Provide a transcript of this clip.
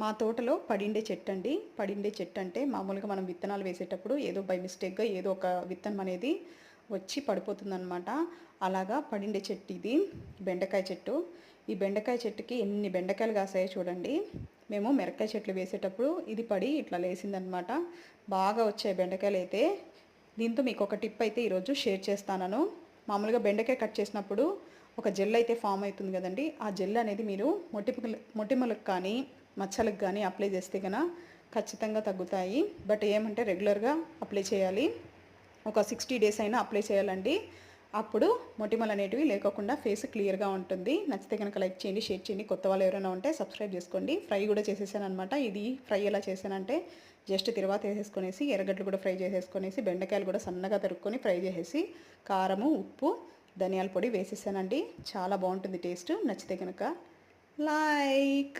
మా తోటలో పడిండే చెట్టు అండి పడిండే చెట్టు అంటే మామూలుగా మనం విత్తనాలు వేసేటప్పుడు ఏదో బై మిస్టేక్గా ఏదో ఒక విత్తనం అనేది వచ్చి పడిపోతుందన్నమాట. అలాగా పడిండే చెట్టు ఇది బెండకాయ చెట్టు. ఈ బెండకాయ చెట్టుకి ఎన్ని బెండకాయలు కాసాయో చూడండి. మేము మిరకాయ చెట్లు వేసేటప్పుడు ఇది పడి ఇట్లా లేసిందనమాట బాగా వచ్చాయి బెండకాయలు అయితే. దీంతో మీకు ఒక టిప్ అయితే ఈరోజు షేర్ చేస్తాను మామూలుగా బెండకాయ కట్ చేసినప్పుడు ఒక జెల్ అయితే ఫామ్ అవుతుంది కదండి. ఆ జెల్ అనేది మీరు మొటిమల మొటిమలకు కానీ మచ్చలకు కానీ అప్లై చేస్తే కనుక ఖచ్చితంగా తగ్గుతాయి. బట్ ఏమంటే రెగ్యులర్గా అప్లై చేయాలి. ఒక సిక్స్టీ డేస్ అయినా అప్లై చేయాలండి. అప్పుడు మొటిమలు అనేటివి లేకోకుండా ఫేస్ క్లియర్గా ఉంటుంది. నచ్చితే కనుక లైక్ చేయండి షేర్ చేయండి. కొత్త వాళ్ళు ఎవరైనా ఉంటే సబ్స్క్రైబ్ చేసుకోండి. ఫ్రై కూడా చేసేసాను అనమాట ఇది ఫ్రై ఎలా చేశానంటే జస్ట్ తిరువాత వేసేసుకొనేసి ఎర్రగడ్డలు కూడా ఫ్రై చేసేసుకొనేసి బెండకాయలు కూడా సన్నగా తరుక్కొని ఫ్రై చేసేసి కారము ఉప్పు ధనియాల పొడి వేసేసానండి. చాలా బాగుంటుంది టేస్ట్ నచ్చితే కనుక లైక్